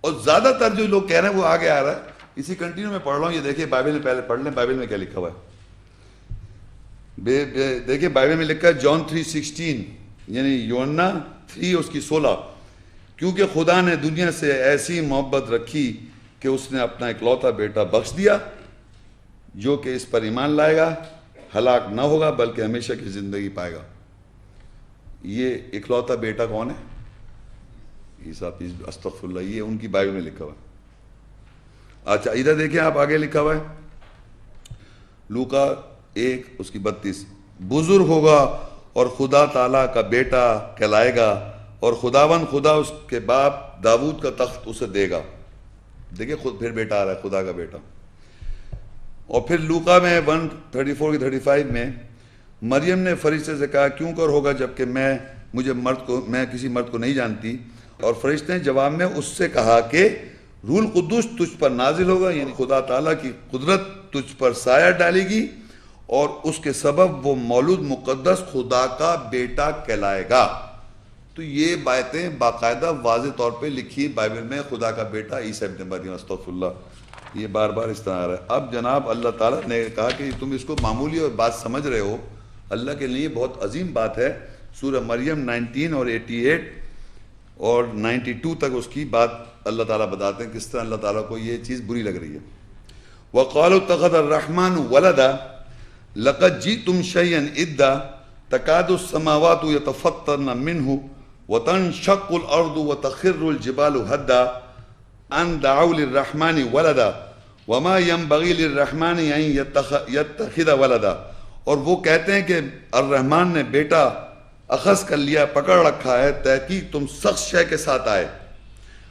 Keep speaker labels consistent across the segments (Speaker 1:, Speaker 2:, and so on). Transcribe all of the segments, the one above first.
Speaker 1: اور زیادہ تر جو لوگ کہہ رہے ہیں وہ آگے آ رہا ہے۔ اسی کنٹینیو میں پڑھ رہا ہوں۔ یہ دیکھیں بائبل میں پہلے پڑھ لیں۔ بائبل میں کیا لکھا ہوا ہے؟ دیکھیں بائبل میں لکھا ہے جان تھری سکسٹین یعنی یونا تھری، اس کی سولہ۔ کیونکہ خدا نے دنیا سے ایسی محبت رکھی کہ اس نے اپنا اکلوتا بیٹا بخش دیا، جو کہ اس پر ایمان لائے گا۔ ہلاک نہ ہوگا، بلکہ ہمیشہ کی زندگی پائے گا۔ یہ اکلوتا بیٹا کون ہے؟ عیسیٰ پیس استغفر اللہ یہ ان کی بائبل میں لکھا ہوا ہے۔ اچھا ادھر دیکھیں آپ آگے لکھا ہوا ہے۔ لوکا ایک، اس کی بتیس۔ بزرگ ہوگا اور خدا تعالیٰ کا بیٹا کہلائے گا اور خداون خدا اس کے باپ داود کا تخت اسے دے گا۔ دیکھیں خود پھر بیٹا آ رہا ہے، خدا کا بیٹا۔ اور پھر لوکا میں ون تھرٹی فور کی تھرٹی فائیو میں مریم نے فرشتے سے کہا، کیوں کر ہوگا جبکہ میں، مجھے مرد کو، میں کسی مرد کو نہیں جانتی۔ اور فرشتے نے جواب میں اس سے کہا کہ رول قدس تجھ پر نازل ہوگا یعنی خدا تعالیٰ کی قدرت تجھ پر سایہ ڈالے گی اور اس کے سبب وہ مولود مقدس خدا کا بیٹا کہلائے گا۔ تو یہ باتیں باقاعدہ واضح طور پہ لکھی بائبل میں خدا کا بیٹا عیسی ابن مریم استغفر اللہ یہ بار بار اس طرح آ رہا ہے۔ اب جناب اللہ تعالیٰ نے کہا کہ تم اس کو معمولی اور بات سمجھ رہے ہو۔ اللہ کے لیے بہت عظیم بات ہے۔ سورہ مریم نائنٹین اور ایٹی ایٹ اور نائنٹی ٹو تک اس کی بات اللہ تعالیٰ بتاتے ہیں کس طرح اللہ تعالیٰ کو یہ چیز بری لگ رہی ہے۔ وقال تخد الرحمن ولدا لقد جی تم شعین ادا تقاد السماوات و تفتر من ہو يتفطرن منه وتنشق الارض وتخر الجبال هدا ان دعوا للرحمن ولدا وما ينبغي للرحمن ان يتخذ ولدا۔ اور وہ کہتے ہیں کہ الرحمن نے بیٹا اخذ کر لیا، پکڑ رکھا ہے، تحقیق تم سخت شے کے ساتھ آئے۔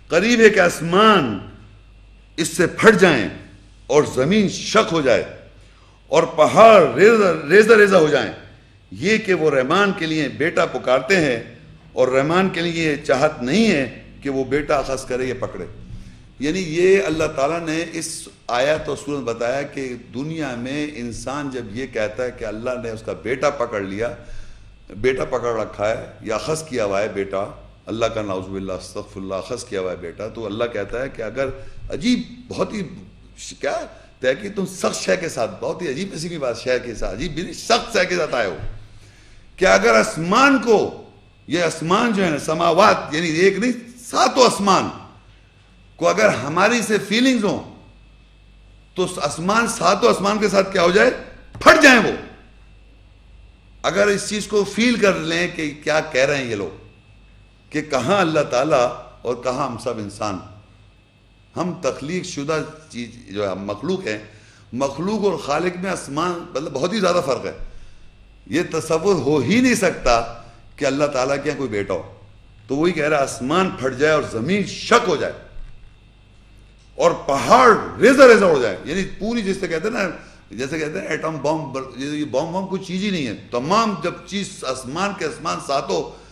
Speaker 1: قریب ہے کہ آسمان اس سے پھٹ جائیں اور زمین شک ہو جائے اور پہاڑ ریزہ ریزہ ہو جائیں۔ یہ کہ وہ رحمان کے لیے بیٹا پکارتے ہیں اور رحمان کے لیے یہ چاہت نہیں ہے کہ وہ بیٹا اخذ کرے یا پکڑے۔ یعنی یہ اللہ تعالیٰ نے اس آیت و صورت بتایا کہ دنیا میں انسان جب یہ کہتا ہے کہ اللہ نے اس کا بیٹا پکڑ لیا بیٹا پکڑ رکھا ہے یا خص کیا ہوا ہے بیٹا؟ اللہ کا ناؤز باللہ استغف اللہ خص کیا ہوا ہے بیٹا؟ تو اللہ کہتا ہے کہ اگر عجیب، بہت ہی کیا؟ طے کہ تم سخت شے کے ساتھ، بہت ہی عجیب قسم کی بات، شے کے ساتھ، عجیب سخت شے کے ساتھ آئے ہو۔ کہ اگر آسمان کو، یہ آسمان جو ہے نا، سماوات یعنی ایک نہیں، ساتوں آسمان کو اگر ہماری سے فیلنگز ہوں، تو آسمان، ساتوں آسمان کے ساتھ کیا ہو جائے؟ پھٹ جائیں وہ۔ اگر اس چیز کو فیل کر لیں کہ کیا کہہ رہے ہیں یہ لوگ، کہ کہاں اللہ تعالیٰ اور کہاں ہم سب انسان۔ ہم تخلیق شدہ چیز جو ہے مخلوق ہیں، مخلوق اور خالق میں آسمان مطلب بہت ہی زیادہ فرق ہے۔ یہ تصور ہو ہی نہیں سکتا کہ اللہ تعالیٰ کے یہاں کوئی بیٹا ہو۔ تو وہی کہہ رہا ہے، آسمان پھٹ جائے اور زمین شک ہو جائے اور پہاڑ ریزہ ریزہ ہو جائے۔ یعنی پوری جس سے کہتے ہیں نا جیسے کہتے ہیں، ایٹم بم یہ بم بم کوئی چیز ہی نہیں ہے۔ تمام جب چیز آسمان کے آسمان ساتوں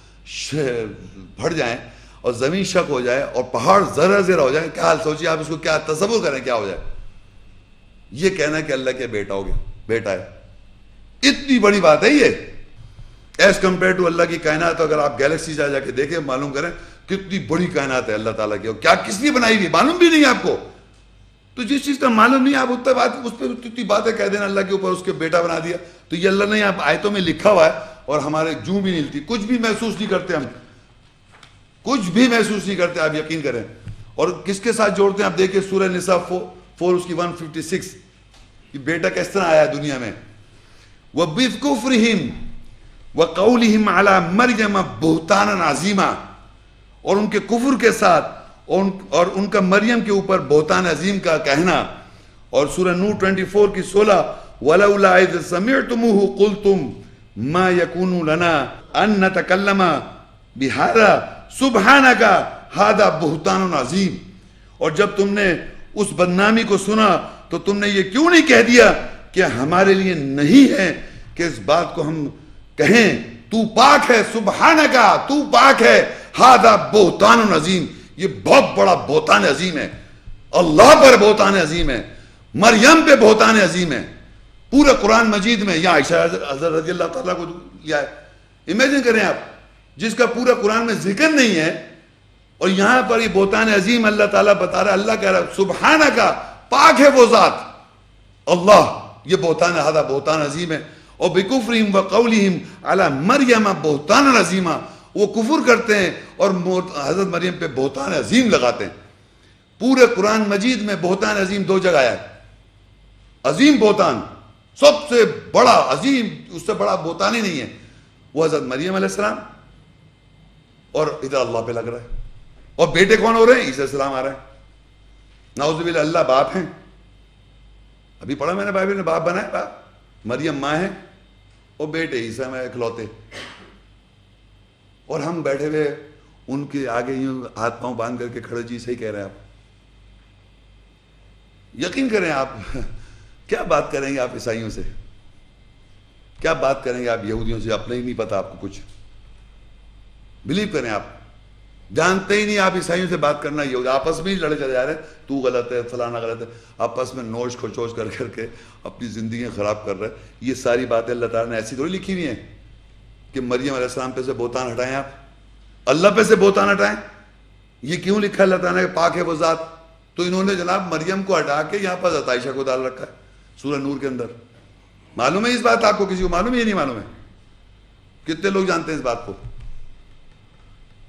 Speaker 1: پھٹ جائیں اور زمین شک ہو جائے اور پہاڑ ذرا ذرا ہو جائے کیا حال سوچیے آپ اس کو کیا تصور کریں، کیا ہو جائے؟ یہ کہنا کہ اللہ کے بیٹا ہو گیا، بیٹا ہے۔ اتنی بڑی بات ہے یہ۔ ایز کمپیئر ٹو اللہ کی کائنات، اگر آپ گیلیکسی جا جا کے دیکھیں، معلوم کریں کتنی بڑی کائنات ہے اللہ تعالیٰ کی۔ کیا کس نے بنائی ہوئی معلوم بھی نہیں آپ کو۔ تو جس چیز کا معلوم نہیں، آپ اتنا بات، اس پہ اتنی باتیں کہہ دینا اللہ کے اوپر، اس کے بیٹا بنا دیا۔ تو یہ اللہ نے آپ آیتوں میں لکھا ہوا ہے اور ہمارے جو بھی نہیں ملتی کچھ بھی محسوس نہیں کرتے ہم۔ کچھ بھی محسوس نہیں کرتے، آپ یقین کریں۔ اور کس کے ساتھ جوڑتے ہیں؟ آپ دیکھیں سورہ نسا فور اس کی ون ففٹی سکس کہ بیٹا کس طرح آیا دنیا میں؟ وہ بف کفرہم وہ مریم بہتان عظیمہ اور ان کے کفر کے ساتھ اور ان کا مریم کے اوپر بہتان عظیم کا کہنا۔ اور سورہ نور 24 کی سولہ، وَلَوْلَا اِذْ سَمِعْتُمُهُ قُلْتُمْ ما یکون لنا ان نتکلم بہارا سبحانہ کا ہادہ بہتان عظیم اور جب تم نے اس بدنامی کو سنا، تو تم نے یہ کیوں نہیں کہہ دیا کہ ہمارے لیے نہیں ہے کہ اس بات کو ہم کہیں، تو پاک ہے سبحانہ کا تو پاک ہے ہادہ بہتان عظیم یہ بہت بڑا بہتان عظیم ہے۔ اللہ پر بہتان عظیم ہے۔ مریم پہ بہتان عظیم ہے۔ پورا قرآن مجید میں یا عائشہ حضرت رضی اللہ تعالیٰ کو لیا ہے امیجن کریں آپ، جس کا پورا قرآن میں ذکر نہیں ہے اور یہاں پر یہ بہتان عظیم اللہ تعالیٰ بتا رہا ہے، اللہ کہہ رہا سبحانہ کا پاک ہے وہ ذات۔ اللہ، یہ بہتان ہادہ بہتان عظیم ہے۔ اور بکفرہم و قولہم علی مریم بہتان عظیمہ۔ وہ کفر کرتے ہیں اور حضرت مریم پہ بہتان عظیم لگاتے ہیں۔ پورے قرآن مجید میں بہتان عظیم دو جگہ آیا ہے۔ عظیم بہتان، سب سے بڑا عظیم، اس سے بڑا بہتان ہی نہیں ہے۔ وہ حضرت مریم علیہ السلام۔ اور ادھر اللہ پہ لگ رہا ہے۔ اور بیٹے کون ہو رہے ہیں؟ عیسی السلام آ رہے ہیں۔ نعوذ باللہ، اللہ باپ ہیں۔ ابھی پڑھا میں نے بائبل نے باپ بنائے باپ۔ مریم ماں ہے۔ اور بیٹے عیسیٰ میں اکلوتے۔ اور ہم بیٹھے ہوئے ان کے آگے یوں ہاتھ پاؤں باندھ کر کے کھڑے جی صحیح کہہ رہے ہیں آپ۔ یقین کریں آپ، کیا بات کریں گے آپ عیسائیوں سے؟ کیا بات کریں گے آپ یہودیوں سے؟ اپنے ہی نہیں پتا آپ کو کچھ۔ بلیو کریں آپ۔ جانتے ہی نہیں آپ عیسائیوں سے بات کرنا یہ آپس میں ہی لڑے چلے جا رہے ہیں۔ تو غلط ہے، فلانا غلط ہے۔ آپس میں نوش کھچوچ کر کر کے اپنی زندگیاں خراب کر رہے ہیں۔ یہ ساری باتیں اللہ تعالیٰ نے ایسی تھوڑی لکھی ہوئی ہیں۔ کہ مریم علیہ السلام پہ سے بوتان ہٹائیں آپ؟ اللہ پہ سے بوتان ہٹائیں؟ یہ کیوں لکھا اللہ تعالیٰ نے پاک ہے وہ ذات؟ تو انہوں نے جناب مریم کو ہٹا کے یہاں پر عطائشہ کو ڈال رکھا ہے، سورہ نور کے اندر۔ معلوم ہے اس بات آپ کو کسی کو؟ معلوم ہے نہیں معلوم ہے؟ کتنے لوگ جانتے ہیں اس بات کو؟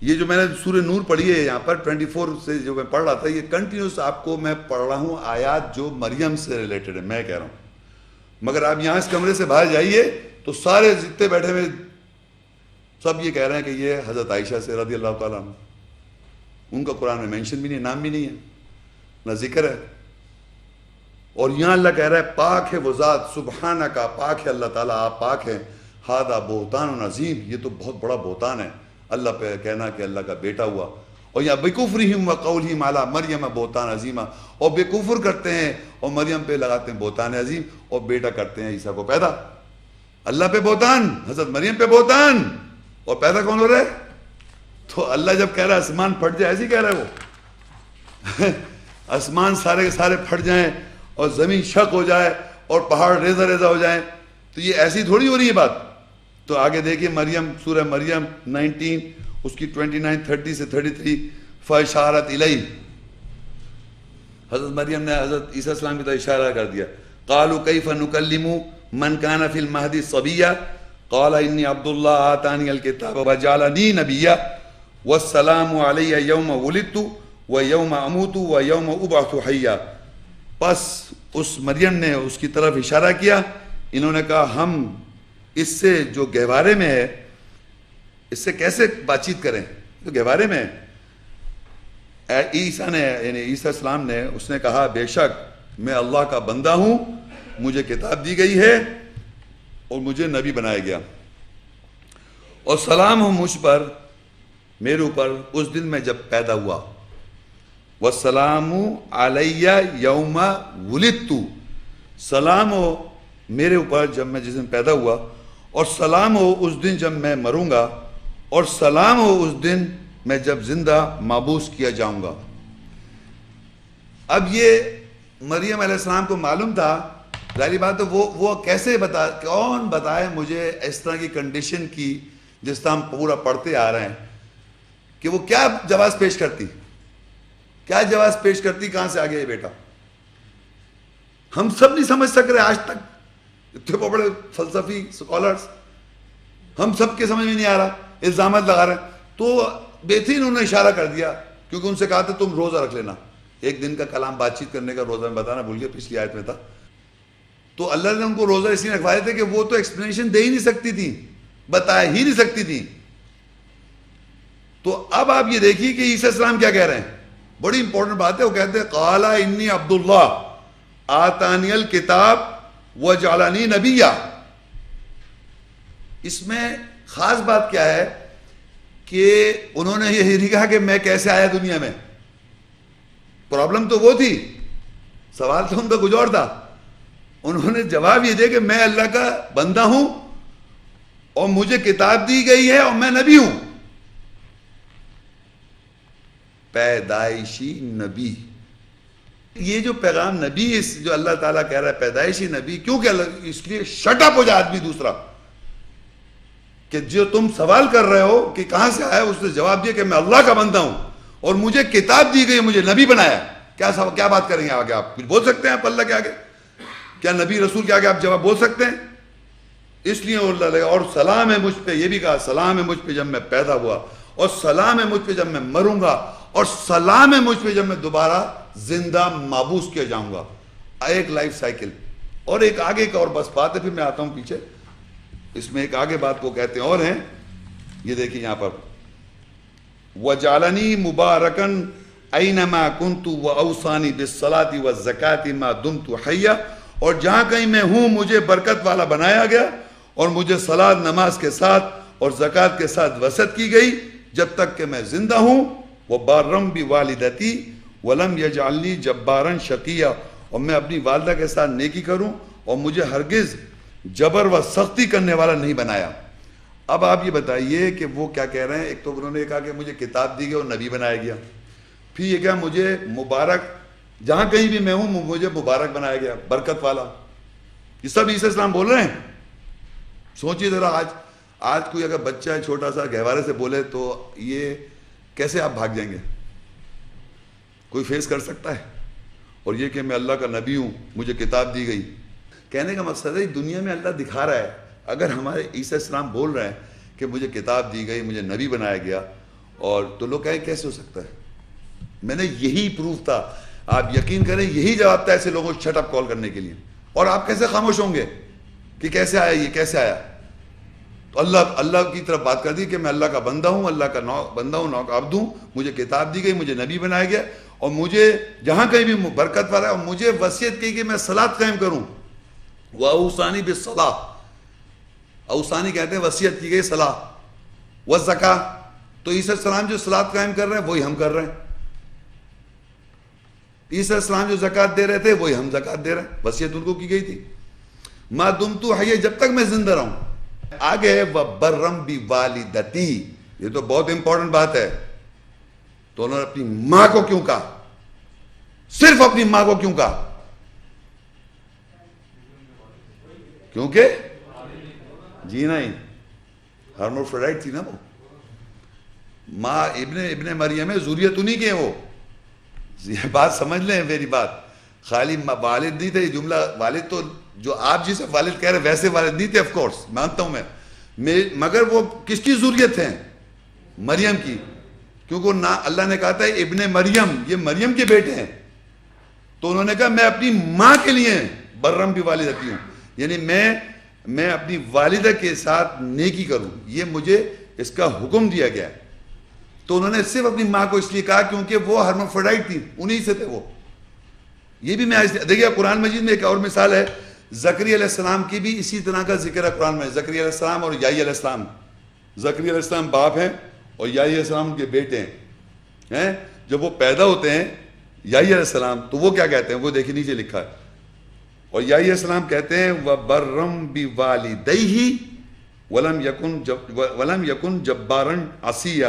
Speaker 1: یہ جو میں نے سورہ نور پڑھی ہے یہاں پر ٹوینٹی فور سے جو میں پڑھ رہا تھا، یہ کنٹینیوس آپ کو میں پڑھ رہا ہوں آیات جو مریم سے ریلیٹڈ ہے، میں کہہ رہا ہوں۔ مگر آپ یہاں اس کمرے سے باہر جائیے تو سارے جتنے بیٹھے ہوئے سب یہ کہہ رہے ہیں کہ یہ حضرت عائشہ سے رضی اللہ تعالیٰ عنہ، ان کا قرآن میں مینشن بھی نہیں، نام بھی نہیں ہے، نہ ذکر ہے۔ اور یہاں اللہ کہہ رہا ہے، پاک ہے وہ ذات سبحانہ کا پاک ہے اللہ تعالیٰ، آپ پاک ہیں۔ ہادہ بہتان عظیم، یہ تو بہت بڑا بہتان ہے۔ اللہ پہ کہنا کہ اللہ کا بیٹا ہوا۔ اور یہاں بےکفریم و قول مالا مریم، بہتان عظیمہ۔ اور بے کفر کرتے ہیں اور مریم پہ لگاتے ہیں بہتان عظیم۔ اور بیٹا کرتے ہیں عیسیٰ کو پیدا۔ اللہ پہ بہتان، حضرت مریم پہ بہتان۔ اور پیدا کون ہو رہا ہے؟ تو اللہ جب کہہ رہا ہے آسمان پھٹ جائے، ایسے ہی کہہ رہا ہے وہ۔ آسمان سارے کے سارے پھٹ جائیں اور زمین شک ہو جائے اور پہاڑ ریزہ ریزہ ہو جائیں۔ تو یہ ایسی تھوڑی ہو رہی ہے بات؟ تو آگے دیکھیے مریم، سورہ مریم نائنٹین، اس کی ٹوینٹی نائن، تھرٹی سے تھرٹی تھری فشارت الہی حضرت مریم نے حضرت عیسیٰ السلام کی طرح اشارہ کر دیا۔ قالو کیف نکلم من کان فی المہدی صبیہ قال انی عبداللہ آتانی الکتاب وجعلنی نبیہ والسلام علی یوم ولدت و یوم اموت و یوم ابعث حیہ پس اس مریم نے اس کی طرف اشارہ کیا، انہوں نے کہا، ہم اس سے جو گہوارے میں ہے، اس سے کیسے بات چیت کریں؟ تو گہوارے میں ہے۔ عیسیٰ نے یعنی عیسیٰ السلام نے، اس نے کہا، بے شک میں اللہ کا بندہ ہوں، مجھے کتاب دی گئی ہے اور مجھے نبی بنایا گیا۔ اور سلام ہو مجھ پر، میرے اوپر اس دن میں جب پیدا ہوا۔ وسلام علیہ یوم ولدتو سلام ہو میرے اوپر جب میں جس دن پیدا ہوا۔ اور سلام ہو اس دن جب میں مروں گا۔ اور سلام ہو اس دن میں جب زندہ مابوس کیا جاؤں گا۔ اب یہ مریم علیہ السلام کو معلوم تھا ظاہری بات تو وہ وہ کیسے بتا کون بتائے مجھے اس طرح کی کنڈیشن کی جس طرح ہم پورا پڑھتے آ رہے ہیں کہ وہ کیا جواز پیش کرتی؟ کیا جواز پیش کرتی؟ کہاں سے آگے یہ بیٹا؟ ہم سب نہیں سمجھ سک رہے آج تک، اتنے بڑے فلسفی اسکالرس ہم سب کے سمجھ میں نہیں آ رہا الزامات لگا رہے ہیں۔ تو بہترین انہوں نے اشارہ کر دیا، کیونکہ ان سے کہا تھا تم روزہ رکھ لینا۔ ایک دن کا کلام بات چیت کرنے کا روزہ میں بتانا بھول گیا پچھلی آیت میں تھا۔ تو اللہ نے ان کو روزہ اس لیے رکھوائے تھے کہ وہ تو ایکسپلینیشن دے ہی نہیں سکتی تھی بتا ہی نہیں سکتی تھی۔ تو اب آپ یہ دیکھیے کہ عیسی السلام کیا کہہ رہے ہیں۔ بڑی امپورٹنٹ بات ہے، وہ کہتے ہیں قالا انی عبداللہ، آتانی الکتاب و جالانی نبیہ اس میں خاص بات کیا ہے کہ انہوں نے یہ نہیں کہا کہ میں کیسے آیا دنیا میں۔ پرابلم تو وہ تھی۔ سوال تو ان کا کچھ اور تھا۔ انہوں نے جواب یہ دیا کہ میں اللہ کا بندہ ہوں اور مجھے کتاب دی گئی ہے اور میں نبی ہوں۔ پیدائشی نبی۔ یہ جو پیغام نبی اس جو اللہ تعالیٰ کہہ رہا ہے پیدائشی نبی کیوں کہ اس لیے شٹ اپ ہو جائے آدمی دوسرا۔ کہ جو تم سوال کر رہے ہو کہ کہاں سے آیا، اس نے جواب دیا کہ میں اللہ کا بندہ ہوں اور مجھے کتاب دی گئی، مجھے نبی بنایا۔ کیا سب کیا بات کریں گے آگے آپ؟ کچھ بول سکتے ہیں آپ اللہ کے آگے؟ کیا نبی رسول کے آگے آپ جواب بول سکتے ہیں؟ اس لیے اللہ لگا، اور سلام ہے مجھ پہ، یہ بھی کہا، سلام ہے مجھ پہ جب میں پیدا ہوا، اور سلام ہے مجھ پہ جب میں مروں گا، اور سلام ہے مجھ پہ جب میں دوبارہ زندہ مابوس کیا جاؤں گا۔ ایک لائف سائیکل۔ اور ایک آگے کا اور بس بات ہے، پھر میں آتا ہوں پیچھے۔ اس میں ایک آگے بات کو کہتے ہیں، اور ہیں۔ یہ دیکھیں یہاں پر۔ وجالنی مبارکن اینما کنتو و اوسانی بسلاتی و زکاتی ما دمتو حیا۔ اور جہاں کہیں میں ہوں، مجھے برکت والا بنایا گیا اور مجھے سلاد نماز کے ساتھ اور زکوٰۃ کے ساتھ وسط کی گئی۔ جب تک کہ میں زندہ ہوں وہ بارم بھی والدتی ولم یجعلنی جبارن شقیہ۔ اور میں اپنی والدہ کے ساتھ نیکی کروں اور مجھے ہرگز جبر و سختی کرنے والا نہیں بنایا۔ اب آپ یہ بتائیے کہ وہ کیا کہہ رہے ہیں؟ ایک تو انہوں نے کہا کہ مجھے کتاب دی گئی اور نبی بنایا گیا۔ پھر یہ کہا، مجھے مبارک جہاں کہیں بھی میں ہوں، مجھے مبارک بنایا گیا، برکت والا۔ یہ سب عیسی اسلام بول رہے ہیں۔ سوچیے ذرا آج آج کوئی اگر بچہ ہے چھوٹا سا گہوارے سے بولے تو یہ کیسے آپ بھاگ جائیں گے؟ کوئی فیس کر سکتا ہے؟ اور یہ کہ میں اللہ کا نبی ہوں، مجھے کتاب دی گئی۔ کہنے کا مقصد ہے، دنیا میں اللہ دکھا رہا ہے۔ اگر ہمارے عیسی اسلام بول رہے ہیں کہ مجھے کتاب دی گئی، مجھے نبی بنایا گیا، اور تو لوگ کہیں کیسے ہو سکتا ہے؟ میں نے یہی پروف تھا۔ آپ یقین کریں یہی جواب تھا ایسے لوگوں کو چھٹ اپ کال کرنے کے لیے۔ اور آپ کیسے خاموش ہوں گے کہ کیسے آیا یہ، کیسے آیا؟ تو اللہ اللہ کی طرف بات کر دی کہ میں اللہ کا بندہ ہوں، اللہ کا نو بندہ ہوں نو عبد ہوں، مجھے کتاب دی گئی، مجھے نبی بنایا گیا، اور مجھے جہاں کہیں بھی برکت والا اور مجھے وصیت کی کہ میں سلاد قائم کروں۔ وہ اوسانی بے صلاح اوسانی کہتے ہیں وصیت کی گئی صلاح و زکا تو عیسی السلام جو سلاد قائم کر رہے ہیں، وہی ہم کر رہے ہیں۔ عیسی السلام جو زکوٰۃ دے رہے تھے، وہی ہم زکوٰۃ دے رہے ہیں۔ وصیت ان کو کی گئی تھی؟ ماں دم تو ہے جب تک میں زندہ رہوں۔ آگے ہے برم بھی والدتی یہ تو بہت امپورٹنٹ بات ہے۔ تو انہوں نے اپنی ماں کو کیوں کہا؟ صرف اپنی ماں کو کیوں کہا؟ کیونکہ؟ جی نہیں۔ ہارموفرائٹ تھی نا وہ۔ ماں ابن ابن مریم ہے، ضروریت انہیں کے وہ۔ یہ بات سمجھ لیں میری بات۔ خالی والد نہیں تھے، یہ جملہ والد تو جو آپ جسے والد کہہ رہے ویسے والد نہیں تھے آف کورس مانتا ہوں میں۔ مگر وہ کس کی ضروریت ہے مریم کی۔ کیونکہ نہ اللہ نے کہا تھا، ابن مریم، یہ مریم کے بیٹے ہیں۔ تو انہوں نے کہا، میں اپنی ماں کے لیے برم بھی والدتی ہوں۔ یعنی میں میں اپنی والدہ کے ساتھ نیکی کروں۔ یہ مجھے اس کا حکم دیا گیا۔ ہے تو انہوں نے صرف اپنی ماں کو اس لیے کہا کیونکہ وہ ہرموفرائٹ تھی، انہی سے تھے وہ۔ یہ بھی میں دیکھیے، قرآن مجید میں ایک اور مثال ہے۔ زکری علیہ السلام کی بھی اسی طرح کا ذکر ہے قرآن میں۔ زکری علیہ السلام اور یائی علیہ السلام۔ زکری علیہ السلام باپ ہیں اور یائی علیہ السلام ان کے بیٹے ہیں۔ جب وہ پیدا ہوتے ہیں یائی علیہ السلام، تو وہ کیا کہتے ہیں؟ وہ دیکھیں نیچے لکھا ہے۔ اور یائی علیہ السلام کہتے ہیں وہ برم بھی والدئی ولم یکن ولم یکن جبارن اسیہ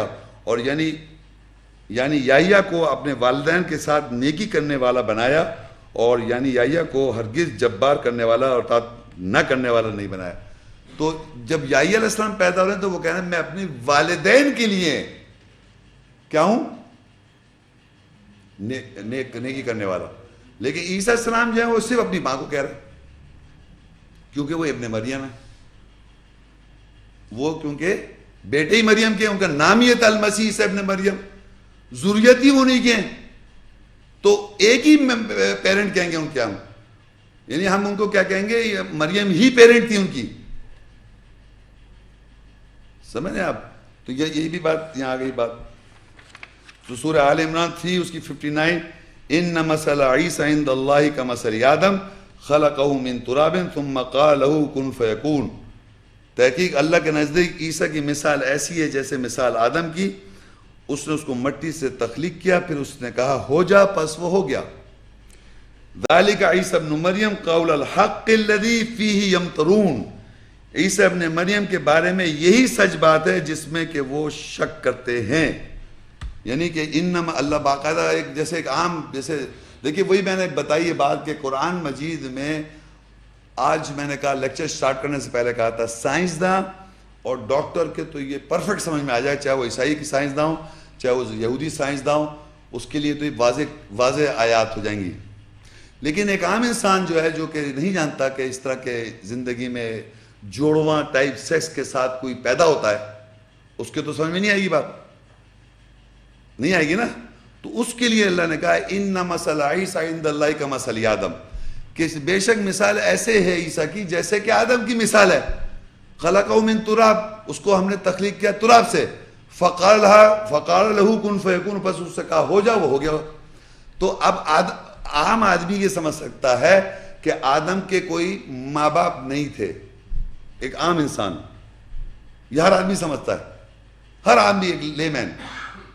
Speaker 1: اور یعنی یعنی یاہیا کو اپنے والدین کے ساتھ نیکی کرنے والا بنایا اور یعنی یاہیا کو ہرگز جبار کرنے والا اور نہ کرنے والا نہیں بنایا۔ تو جب یاہیا علیہ السلام پیدا ہو رہے ہیں تو وہ کہہ رہے ہیں، میں اپنی والدین کے لیے کیا ہوں؟ نیکی کرنے والا۔ لیکن عیسیٰ السلام جو ہے وہ صرف اپنی ماں کو کہہ رہے ہیں، کیونکہ وہ ابن مریم ہے وہ کیونکہ بیٹے ہی مریم کے ان کا نام ہی ہے المسیح سے ابن مریم۔ ضروریت ہی وہ نہیں کے تو ایک ہی پیرنٹ کہیں گے ان کے ہم۔ یعنی ہم ان کو کیا کہیں گے؟ مریم ہی پیرنٹ تھی ان کی۔ سمجھیں آپ؟ تو یہی بھی بات، یہاں آ گئی بات۔ تو سورہ آل عمران تھی اس کی ففٹی نائن ان مسل عیسی عند اللہ کا مسل آدم خلقہ من تراب ثم قال له کن فیکون تحقیق اللہ کے نزدیک عیسیٰ کی مثال ایسی ہے جیسے مثال آدم کی، اس نے اس کو مٹی سے تخلیق کیا، پھر اس نے کہا، ہو جا، پس وہ ہو گیا۔ ذالک عیسیٰ ابن مریم قول الحق الذی فیہ یمترون۔ عیسیٰ ابن مریم کے بارے میں یہی سچ بات ہے جس میں کہ وہ شک کرتے ہیں۔ یعنی کہ انما اللہ باقاعدہ ایک جیسے ایک عام، جیسے، دیکھیے وہی میں نے بتائی یہ بات کہ قرآن مجید میں آج میں نے کہا لیکچر سٹارٹ کرنے سے پہلے کہا تھا سائنسداں اور ڈاکٹر کے تو یہ پرفیکٹ سمجھ میں آ جائے، چاہے وہ عیسائی کی سائنسداں ہوں، چاہے وہ یہودی سائنسداں ہوں، اس کے لیے تو یہ واضح واضح آیات ہو جائیں گی۔ لیکن ایک عام انسان جو ہے، جو کہ نہیں جانتا کہ اس طرح کے زندگی میں جوڑواں ٹائپ سیکس کے ساتھ کوئی پیدا ہوتا ہے، اس کے تو سمجھ میں نہیں آئے گی بات۔ نہیں آئے گی نا؟ تو اس کے لیے اللہ نے کہا ان نہ مسل عیسیٰ عند اللہ کا مسل آدم. کہ بے شک مثال ایسے ہے عیسیٰ کی جیسے کہ آدم کی مثال ہے۔ خلق من تراب، اس کو ہم نے تخلیق کیا تراب سے۔ فقال فقال لہو کن فیکون، پس اس سے کہا، ہو جا وہ ہو گیا۔ تو اب آد، عام آدمی یہ سمجھ سکتا ہے کہ آدم کے کوئی ماں باپ نہیں تھے۔ ایک عام انسان۔ یہ ہر آدمی سمجھتا ہے۔ ہر آدمی ایک لے مین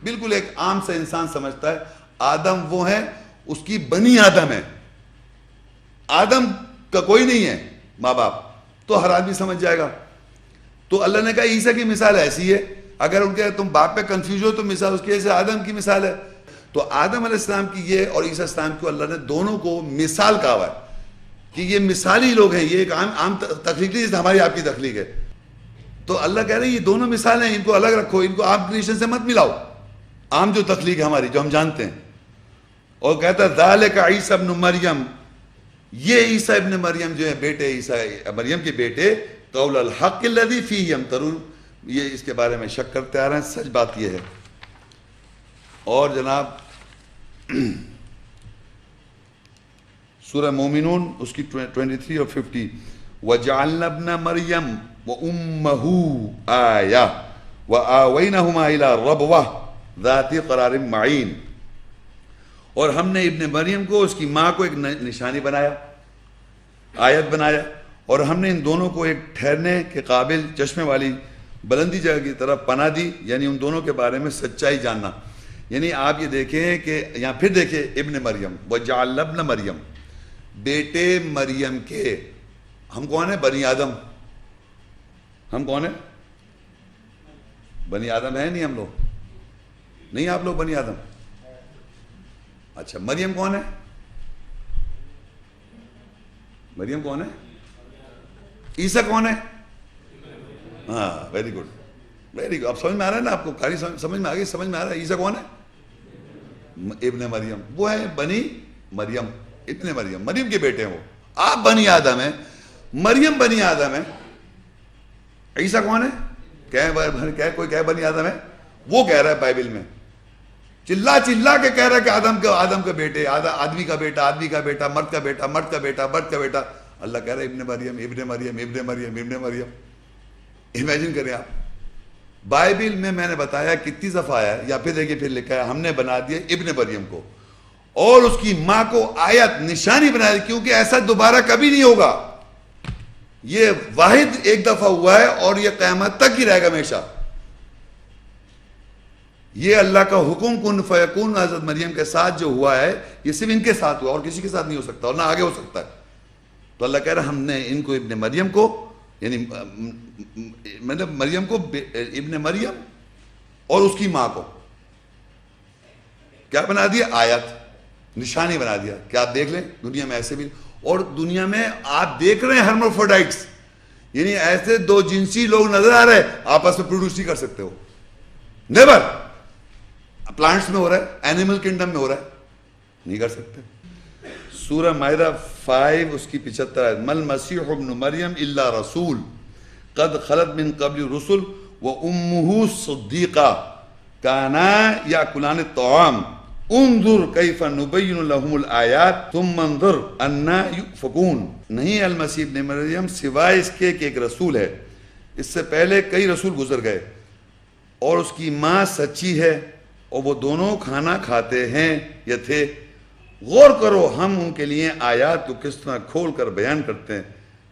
Speaker 1: بالکل ایک عام سے انسان سمجھتا ہے۔ آدم وہ ہے اس کی بنی آدم ہے۔ آدم کا کوئی نہیں ہے ماں باپ، تو ہر آدمی سمجھ جائے گا۔ تو اللہ نے کہا، عیسیٰ کی مثال ایسی ہے۔ اگر ان کے تم باپ پہ کنفیوز ہو، تو مثال اس کی ایسے آدم کی مثال ہے۔ تو آدم علیہ السلام کی یہ اور عیسیٰ السلام کو اللہ نے دونوں کو مثال کہا ہوا ہے کہ یہ مثالی لوگ ہیں۔ یہ ایک عام عام تخلیق نہیں، جیسے ہماری آپ کی تخلیق ہے۔ تو اللہ کہہ رہے ہیں، یہ دونوں مثالیں ان کو الگ رکھو، ان کو عام کریشن سے مت ملاؤ۔ عام جو تخلیق ہے ہماری، جو ہم جانتے ہیں۔ اور کہتا ہے، ذالک کا عیسیٰ ابن مریم یہ عیسیٰ ابن مریم جو ہے بیٹے عیسیٰ مریم کے بیٹے، قول الحق الذی فیہ یمترون. یہ اس کے بارے میں شک کرتے آ رہے ہیں، سچ بات یہ ہے۔ اور جناب، سورہ مومنون، اس کی 23 اور 50 وَجَعَلْنَا ابْنَ مَرْيَمْ وَأُمَّهُ آيَةً وَآوَيْنَهُمَا إِلَىٰ رَبْوَةٍ ذَاتِ قَرَارٍ مَعِينٍ۔ اور ہم نے ابن مریم کو اس کی ماں کو ایک نشانی بنایا، آیت بنایا، اور ہم نے ان دونوں کو ایک ٹھہرنے کے قابل چشمے والی بلندی جگہ کی طرف پناہ دی یعنی ان دونوں کے بارے میں سچائی جاننا۔ یعنی آپ یہ دیکھیں کہ یہاں پھر دیکھیں ابن مریم، وجعل ابن مریم، بیٹے مریم کے۔ ہم کون ہیں؟ بنی آدم۔ ہم کون ہیں؟ بنی آدم ہے نہیں ہم لوگ۔ نہیں آپ لوگ بنی آدم۔ اچھا مریم کون ہے؟ مریم کون ہے؟ عیسیٰ کون ہے؟ ہاں ویری گڈ ویری گڈ اب سمجھ میں آ رہا ہے نا آپ کو؟ کاری سمجھ میں آ گئی؟ سمجھ میں آ رہا ہے؟ عیسیٰ کون ہے؟ ابن مریم۔ وہ ہے بنی مریم ابن مریم۔ مریم کے بیٹے ہیں وہ۔ آپ بنی آدم ہیں، مریم بنی آدم ہے عیسیٰ کون ہے؟ کہ کوئی کہ بنی آدم ہے۔ وہ کہہ رہا ہے بائبل میں۔ چلا چلا کے کہہ رہا ہے کہ آدم کا آدم کا بیٹے آدمی کا بیٹا، آدمی کا بیٹا، مرد کا بیٹا، مرد کا بیٹا، مرد کا بیٹا۔ اللہ کہہ رہا ہے، ابن مریم ابن مریم ابن مریم ابن مریم۔ امیجن کریں آپ۔ بائبل میں میں نے بتایا کتنی دفعہ آیا یا پھر دیکھیے، پھر لکھا ہے، ہم نے بنا دیا ابن مریم کو۔ اور اس کی ماں کو آیت، نشانی بنا دی، کیونکہ ایسا دوبارہ کبھی نہیں ہوگا۔ یہ واحد ایک دفعہ ہوا ہے اور یہ قیامت تک ہی رہے گا ہمیشہ۔ یہ اللہ کا حکم کن فیکون حضرت مریم کے ساتھ جو ہوا ہے، یہ صرف ان کے ساتھ ہوا اور کسی کے ساتھ نہیں ہو سکتا اور نہ آگے ہو سکتا ہے۔ تو اللہ کہہ رہا ہم نے ان کو ابن مریم کو یعنی مطلب مریم کو ابن مریم اور اس کی ماں کو۔ کیا بنا دیا؟ آیت۔ نشانی بنا دیا۔ کیا آپ دیکھ لیں؟ دنیا میں ایسے بھی۔ اور دنیا میں آپ دیکھ رہے ہیں ہرموفوڈائٹس۔ یعنی ایسے دو جنسی لوگ نظر آ رہے ہیں آپس میں پروڈیوس نہیں کر سکتے ہو۔ نیبر پلانٹس میں ہو رہا ہے اینیمل کنڈم میں ہو رہا ہے. نہیں کر سکتے. سورہ مائدہ فائیو اس کی پچھتر ہے مل مسیح ابن مریم اللہ رسول. قد خلط من قبل رسول و امہ صدیقہ. کانا یا کلان طعام. انظر کیف نبین لهم الآیات ثم منظر انا یؤفکون. نہیں المسیح ابن مریم، سوائے اس کے کہ ایک رسول ہے. اس سے پہلے کئی رسول گزر گئے. اور اس کی ماں سچی ہے. اور وہ دونوں کھانا کھاتے ہیں۔ یا تھے، غور کرو ہم ان کے لیے آیات کو کس طرح کھول کر بیان کرتے ہیں۔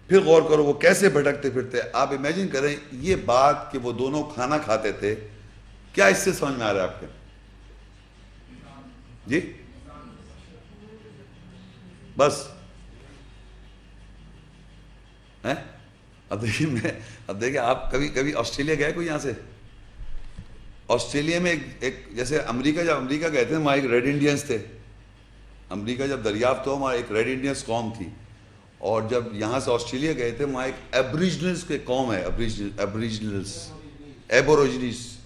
Speaker 1: پھر غور کرو وہ کیسے بھٹکتے پھرتے آپ امیجن کریں، یہ بات کہ وہ دونوں کھانا کھاتے تھے، کیا اس سے سمجھ میں آ رہا ہے آپ کے؟ جی؟ بس۔ اب دیکھیے میں، اب دیکھیے آپ کبھی کبھی آسٹریلیا گئے کوئی یہاں سے؟ آسٹریلیا میں ایک ایک جیسے امریکہ جب امریکہ گئے تھے وہاں ایک ریڈ انڈینس تھے۔ امریکہ جب دریافت ہوا وہاں ایک ریڈ انڈینس قوم تھی۔ اور جب یہاں سے آسٹریلیا گئے تھے وہاں ایک ایبریجنلس کے قوم ہے ایبریجنلس ایبوروجنس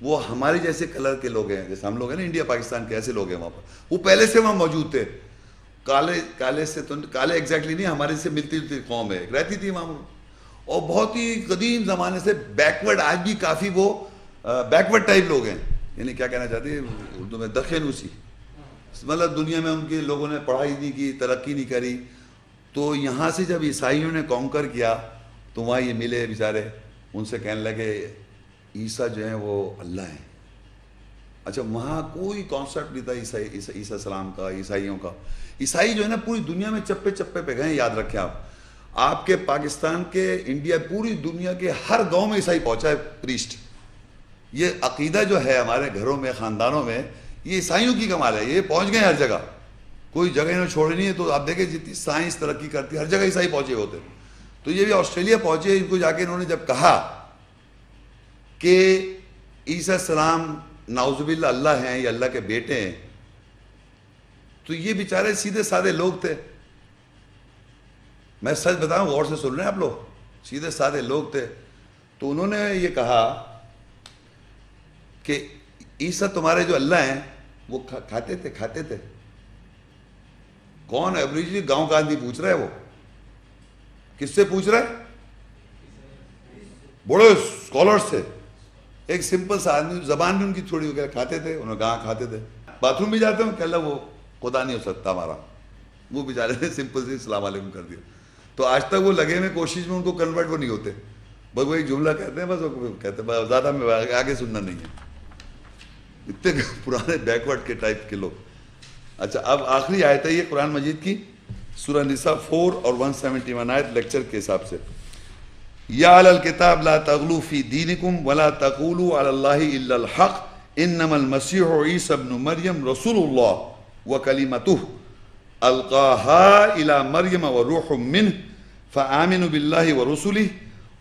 Speaker 1: وہ ہمارے جیسے کلر کے لوگ ہیں، جیسے ہم لوگ ہیں نا، انڈیا، پاکستان کے ایسے لوگ ہیں وہاں پر۔ وہ پہلے سے وہاں موجود تھے۔ کالے کالے سے تو کالے ایگزیکٹلی نہیں، ہمارے سے ملتی جلتی قوم ہے رہتی تھی وہاں اور بہت ہی قدیم زمانے سے بیکورڈ، آج بھی کافی وہ بیکورڈ ٹائپ لوگ ہیں۔ یعنی کیا کہنا چاہتے ہیں؟ اردو میں دخنوسی مطلب دنیا میں ان کے لوگوں نے پڑھائی نہیں کی، ترقی نہیں کری۔ تو یہاں سے جب عیسائیوں نے کانکر کیا، تو وہاں یہ ملے بیچارے۔ ان سے کہنے لگے، عیسیٰ جو ہیں وہ اللہ ہیں۔ اچھا وہاں کوئی کانسیپٹ نہیں تھا عیسائی عیسیٰ السلام کا، عیسائیوں کا۔ عیسائی جو ہے نا، پوری دنیا میں چپے چپے پہ گئے یاد رکھیں آپ۔ آپ کے پاکستان کے، انڈیا پوری دنیا کے ہر گاؤں میں عیسائی پہنچا ہے پریسٹ یہ عقیدہ جو ہے ہمارے گھروں میں، خاندانوں میں، یہ عیسائیوں کی کمال ہے، یہ پہنچ گئے ہر جگہ۔ کوئی جگہ انہوں چھوڑی نہیں ہے تو آپ دیکھیں جتنی سائنس ترقی کرتی ہے، ہر جگہ عیسائی پہنچے ہوتے تو یہ بھی آسٹریلیا پہنچے، ان کو جا کے انہوں نے جب کہا کہ عیسیٰ السلام ناؤزب اللہ اللہ ہیں، یا اللہ کے بیٹے ہیں، تو یہ بیچارے سیدھے سادے لوگ تھے۔ میں سچ بتاؤں، غور سے سن رہے ہیں آپ لوگ، سیدھے سادے لوگ تھے۔ تو انہوں نے یہ کہا کہ عیسیٰ تمہارے جو اللہ ہیں، وہ کھاتے تھے کھاتے تھے۔ کون ایوریجلی گاؤں کا آدمی پوچھ رہا ہے وہ۔ کس سے پوچھ رہا ہے؟ بڑے اسکالر سے۔ ایک سمپل سا آدمی، زبان بھی ان کی تھوڑی وغیرہ کھاتے تھے، انہوں نے کہاں کھاتے تھے۔ باتھ روم بھی جاتے ہوں کہ اللہ وہ خدا نہیں ہو سکتا ہمارا۔ وہ بیچارے نے سمپل سے السلام علیکم کر دیا۔ تو آج تک وہ لگے میں کوشش میں ان کو کنورٹ وہ نہیں ہوتے۔ بس وہ ایک جملہ کہتے ہیں، بس وہ کہتے ہیں زیادہ میں آگے سننا نہیں ہے۔ اتنے پرانے بیکورڈ کے ٹائپ کے لوگ۔ اچھا اب آخری آیت ہے یہ قرآن مجید کی، سورہ نساء فور اور ون سیونٹی ون آیت لیکچر کے حساب سے۔ یا علی الکتاب لا تغلو فی دینکم ولا تقولو علی اللہ الا الحق، انما المسیح عیسی ابن مریم رسول اللہ وکلمتہ۔ القاها الى مریم وروح منه فآمنوا بالله ورسله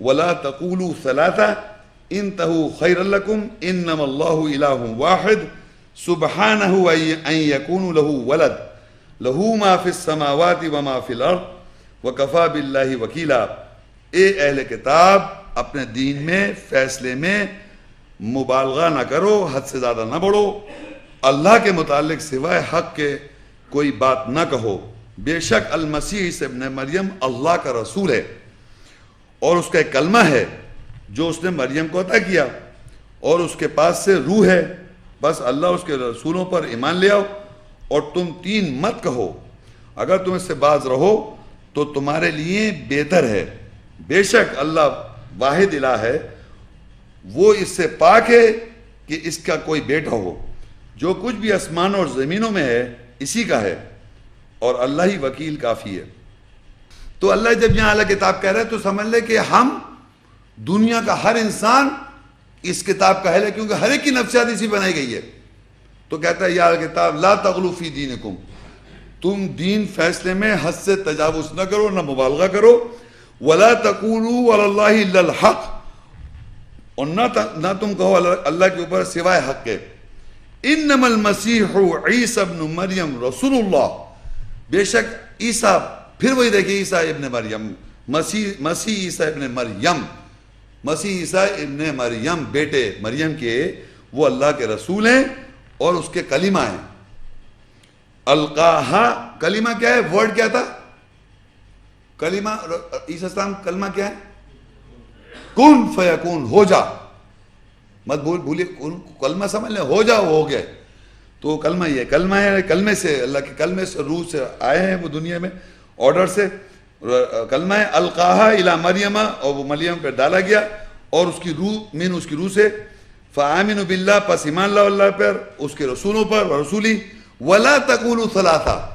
Speaker 1: ولا تقولوا ثلاثة انتهوا خيرا لكم انما الله اله واحد سبحانه ان يكون له ولد له ما في السماوات وما في الارض وكفى بالله وكيلا اے اہل کتاب، اپنے دین میں، فیصلے میں مبالغہ نہ کرو، حد سے زیادہ نہ بڑھو۔ اللہ کے متعلق سوائے حق کے کوئی بات نہ کہو۔ بے شک المسیح ابن مریم اللہ کا رسول ہے۔ اور اس کا ایک کلمہ ہے۔ جو اس نے مریم کو عطا کیا اور اس کے پاس سے روح ہے، بس اللہ اس کے رسولوں پر ایمان لے آؤ اور تم تین مت کہو۔ اگر تم اس سے باز رہو تو تمہارے لیے بہتر ہے۔ بے شک اللہ واحد الہ ہے۔ وہ اس سے پاک ہے کہ اس کا کوئی بیٹا ہو۔ جو کچھ بھی آسمانوں اور زمینوں میں ہے، اسی کا ہے۔ اور اللہ ہی وکیل کافی ہے۔ تو اللہ جب یہاں اللہ کتاب کہہ رہے تو سمجھ لے کہ ہم دنیا کا ہر انسان اس کتاب کا حل ہے، کیونکہ ہر ایک کی نفسیات اسی بنائی گئی ہے۔ تو کہتا ہے، یا کتاب، لا تغلوفی دینکم۔ تم دین فیصلے میں حد سے تجاوز نہ کرو، نہ مبالغہ کرو۔ ولا تقولوا علی اللہ الا الحق۔ اور نہ تم کہو اللہ کے اوپر سوائے حق کے۔ انما المسیح عیسی ابن مریم رسول اللہ۔ بے شک عیسیٰ، پھر وہی دیکھیں عیسیٰ ابن مریم۔ مسیح مسیح عیسیٰ ابن مریم۔ مسیح عیسیٰ ابن مریم بیٹے مریم کے، وہ اللہ کے رسول ہیں اور اس کے کلمہ ہیں۔ القاہا، کلمہ کیا ہے؟ ورڈ کیا تھا؟ کلمہ، عیسیٰ السلام، کلمہ کیا ہے؟ کن فیکون، ہو جا۔ مت بھول، بھولیے کلمہ سمجھ لیں، ہو جا، وہ ہو گیا۔ تو کلمہ یہ، کلمہ ہے، کلمے سے، اللہ کے کلمے سے، روح سے آئے ہیں وہ دنیا میں، آرڈر سے۔ کلمہ ہے القاہا الا مریم اور وہ مریم پہ ڈالا گیا اور اس کی روح مین اس کی روح سے فامن باللہ، پس ایمان اللہ اللہ پر، اس کے رسولوں پر رسولی۔ ولا تقول ثلاثہ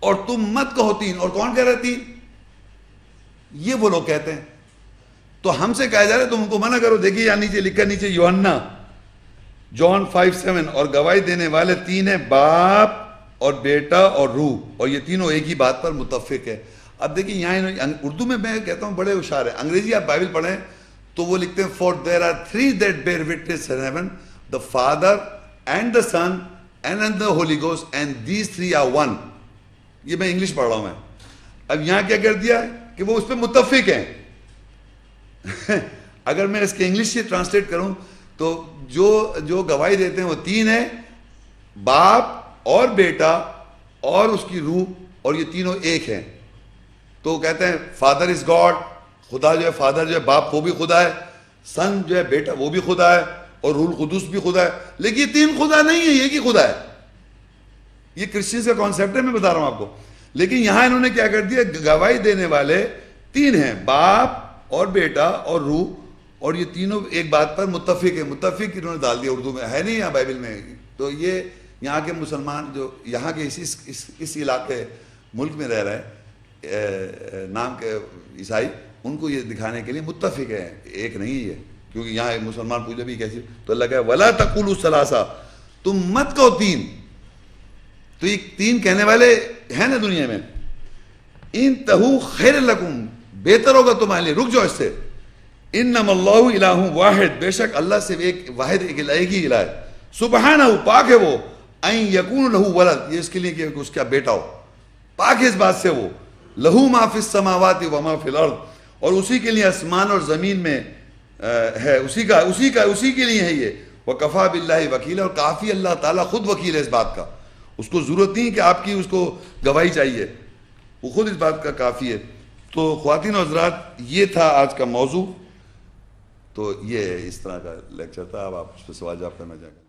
Speaker 1: اور تم مت کہو تین۔ اور کون کہہ رہے تین؟ یہ وہ لوگ کہتے ہیں۔ تو ہم سے کہا جا رہا ہے، تم ان کو منع کرو۔ دیکھیے یا نیچے لکھا نیچے یوہنا جان فائیو سیون۔ اور گواہی دینے والے تین ہیں، باپ اور بیٹا اور روح، اور یہ تینوں ایک ہی بات پر متفق ہے اب دیکھیں یہاں اردو میں میں کہتا ہوں بڑے ہوشار ہے انگریزی آپ بائبل پڑھیں تو وہ لکھتے ہیں for there are three that bear witness in heaven the Father and the Son and the Holy گوس and these three are one یہ میں انگلش پڑھ رہا ہوں میں۔ اب یہاں کیا کر دیا کہ وہ اس پہ متفق ہیں۔ اگر میں اس کے انگلش سے ٹرانسلیٹ کروں تو جو جو گواہی دیتے ہیں وہ تین ہیں۔ باپ اور بیٹا اور اس کی روح اور یہ تینوں ایک ہیں۔ تو وہ کہتے ہیں فادر از گاڈ خدا جو ہے فادر جو ہے، باپ وہ بھی خدا ہے۔ سن جو ہے، بیٹا وہ بھی خدا ہے۔ اور رول قدس بھی خدا ہے۔ لیکن یہ تین خدا نہیں ہے یہ کی خدا ہے۔ یہ کرسچنس کا کانسیپٹ ہے، میں بتا رہا ہوں آپ کو۔ لیکن یہاں انہوں نے کیا کر دیا، گواہی دینے والے تین ہیں۔ باپ اور بیٹا اور روح۔ اور یہ تینوں ایک بات پر متفق ہے متفق انہوں نے ڈال دیا اردو میں۔ ہے نہیں یہاں بائبل میں۔ تو یہ یہاں کے مسلمان جو یہاں کے اس اس اس علاقے ملک میں رہ رہے نام کے عیسائی، ان کو یہ دکھانے کے لیے متفق ہے ایک نہیں ہے، کیونکہ یہاں ایک مسلمان پوچھے بھی کیسی، تو اللہ کہ ولا تقول الثلاثہ تم مت کہو تین۔ تو یہ تین کہنے والے ہیں نا دنیا میں۔ ان تہو خیر لکم، بہتر ہوگا تمہارے لیے۔ رک جاؤ اس سے۔ انم اللہ الہ واحد، بے شک اللہ سے ایک واحد ایک الہ کی الہ ہے۔ سبحانہ پاک ہے وہ۔ این یکون لہو ولد. یہ اس کے لیے کہ اس کا بیٹا ہو. پاک اس بات سے وہ. لہو ما فی السماوات و ما فی الارض. اور اسی کے لیے آسمان اور زمین میں ہے. اسی کا اسی کا، اسی کے لیے ہے یہ. وہ کفا وکیل اور کافی اللہ تعالیٰ خود وکیل ہے اس بات کا. اس کو ضرورت نہیں کہ آپ کی اس کو گواہی چاہیے. وہ خود اس بات کا کافی ہے. تو خواتین و حضرات، یہ تھا آج کا موضوع. تو یہ اس طرح کا لیکچر تھا. اب آپ اس پہ سوال جواب کرنا چاہیں گے.